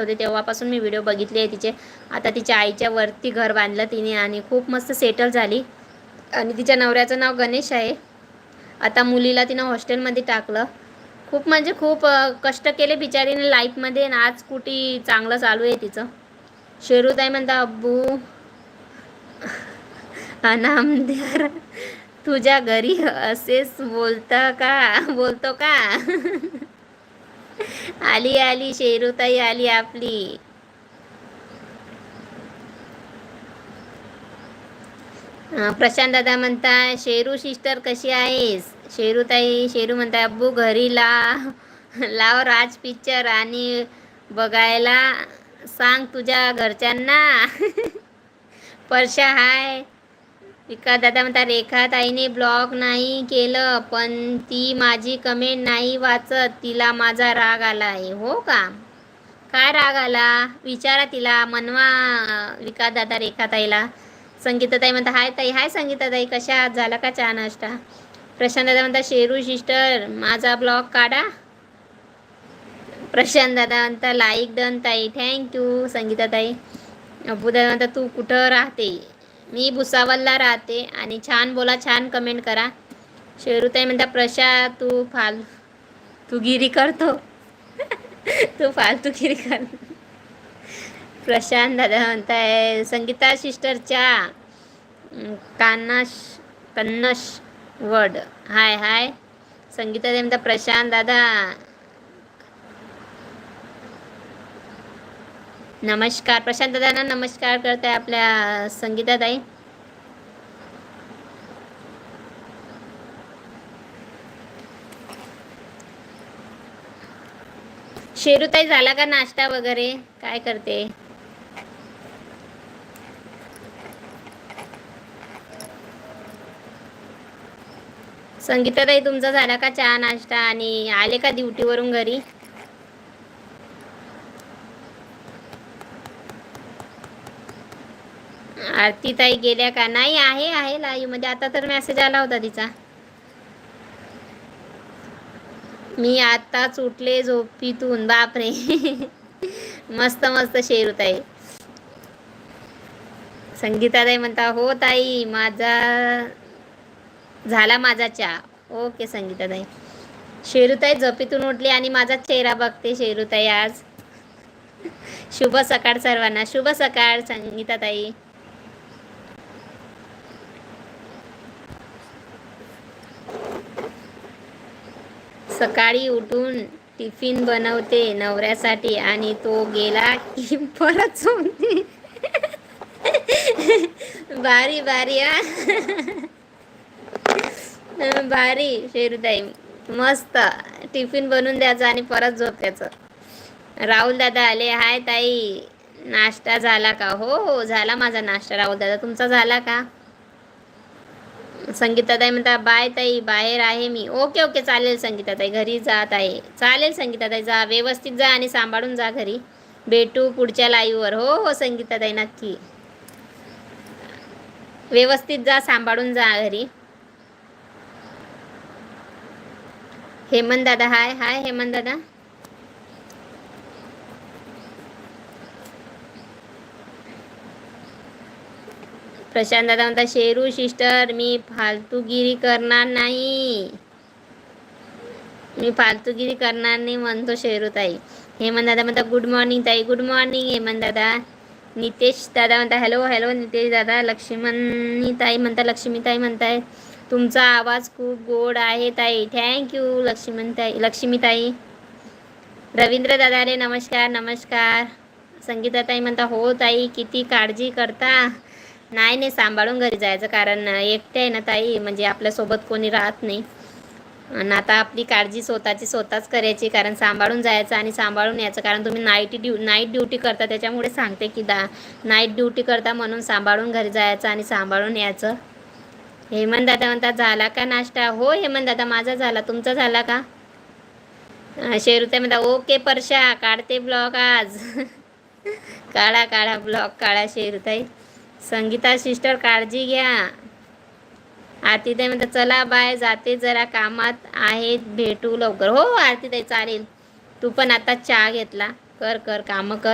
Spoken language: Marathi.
होते तेव्हापासून मी व्हिडिओ बघितले आहे तिचे. आता तिच्या आईच्या वरती घर बांधलं तिने आणि खूप मस्त सेटल झाली. आणि तिच्या नवऱ्याचं नाव गणेश आहे. आता मुलीला तिनं हॉस्टेलमध्ये टाकलं. खूप म्हणजे खूप कष्ट केले बिचारीने लाईफमध्ये आणि आज कुठे चांगलं चालू आहे तिचं. शेरूताई म्हणता अब्बू अनामदार तुझ्या घरी असेच बोलता का बोलतो का? आली आली शेरूताई आली आपली. प्रशांत दादा म्हणता शेरू सिस्टर कशी आहेस? शेरूताई शेरू म्हणता अब्बू घरी ला लाव राज पिक्चर आणि बघायला. सांग तुझ्या घरच्यांना. परशा हाय. विकास दादा म्हणता रेखा ताईने ब्लॉग नाही केलं पण ती माझी कमेंट नाही वाचत. तिला माझा राग आला आहे. हो का? काय राग आला? विचारा तिला मनवा विकास दादा रेखा ताईला. संगीताताई म्हणता हाय ताई हाय संगीताताई कशा झाला का चहा नाश्ता? प्रशांत दादा म्हणता शेरू सिस्टर माझा ब्लॉग काढा. प्रशांत दादा म्हणता लाईक डन ताई थँक्यू संगीताताई अबू दादा म्हणता तू कुठं राहते? मी भुसावलला राहते आणि छान बोला छान कमेंट करा. शेरूताई म्हणता प्रशा तू फाल तू गिरी करतो. तू फालतूगिरी कर प्रशांत दादा म्हणताय संगीता सिस्टरच्या कानश कन्नश वर्ड हाय हाय. संगीता ताई म्हणता प्रशांत दादा नमस्कार प्रशांत दादांना नमस्कार करताय आपल्या संगीताताई. शेरूताई झाला का नाश्ता वगैरे? काय करते? संगीताताई तुमचा झाला का चहा नाश्ता? आणि आले का ड्युटीवरून घरी? आरती ताई गेल्या का? नाही आहे आहे लाईव्हमध्ये. आता तर मेसेज आला होता तिचा. मी आताच उठले झोपीतून. बापरे. मस्त मस्त शेरू ताई. संगीता ताई म्हणता हो ताई माझा झाला माझा चहा. ओके संगीता ताई शेरूताई झोपेतून उठली आणि माझा चेहरा बघते शेरूताई आज. शुभ सकाळ सर्वांना. शुभ सकाळ संगीता सकाळी उठून टिफिन बनवते नवऱ्यासाठी आणि तो गेला की परत झोपते. भारी भारी हा. भारी शेरुताई मस्त. टिफिन बनवून द्यायचं आणि परत झोपायचं राहुल दादा आले. हाय ताई. नाश्ता झाला का? हो हो झाला माझा नाश्ता. राहुल दादा तुमचा झाला का? संगीताताई म्हणता बाय ताई बाहेर आहे मी. ओके ओके चालेल संगीताताई घरी जात आहे चालेल संगीताताई जा व्यवस्थित जा आणि सांभाळून जा घरी. भेटू पुढच्या लाईव्हवर हो हो संगीताताई नक्की. व्यवस्थित जा सांभाळून जा घरी. हेमंत दादा हाय हाय हेमंत दादा. प्रशांत दादा म्हणता शेरू सिस्टर मी फालतूगिरी करणार नाही. मी फालतूगिरी करणार नाही म्हणतो शेरूताई. हेमंत दादा म्हणता गुड मॉर्निंग ताई गुड मॉर्निंग हेमंत दादा नितेश दादा म्हणता हॅलो हॅलो नितेश दादा. लक्ष्मणी ताई म्हणता लक्ष्मीताई म्हणताय तुमचा आवाज खूप गोड आहे ताई. थँक्यू लक्ष्मणताई लक्ष्मीताई. रवींद्र दादा रे नमस्कार नमस्कार. संगीताताई म्हणता हो ताई किती काळजी करता. नाही नाही सांभाळून घरी जायचं कारण एकटे आहे ना ताई म्हणजे आपल्यासोबत कोणी राहत नाही. आणि आता आपली काळजी स्वतःची स्वतःच करायची कारण सांभाळून जायचं आणि सांभाळून यायचं. कारण तुम्ही नाईट ड्यू नाईट ड्युटी करता त्याच्यामुळे सांगते की दा नाईट ड्युटी करता म्हणून सांभाळून घरी जायचं आणि सांभाळून यायचं. हेमंत दादा म्हणतात झाला का नाश्ता? हो हेमंत दादा माझा झाला. तुमचा झाला का? शेरुते म्हणता ओके परशा काढते ब्लॉग आज. काढा काढा ब्लॉग काढा शेरुताई. संगीता सिस्टर काळजी घ्या. आरतीताई म्हणतात चला बाय जाते जरा कामात आहेत भेटू लवकर. हो, हो आरतीताई चालेल. तू पण आता चहा घेतला. कर कर कामं कर.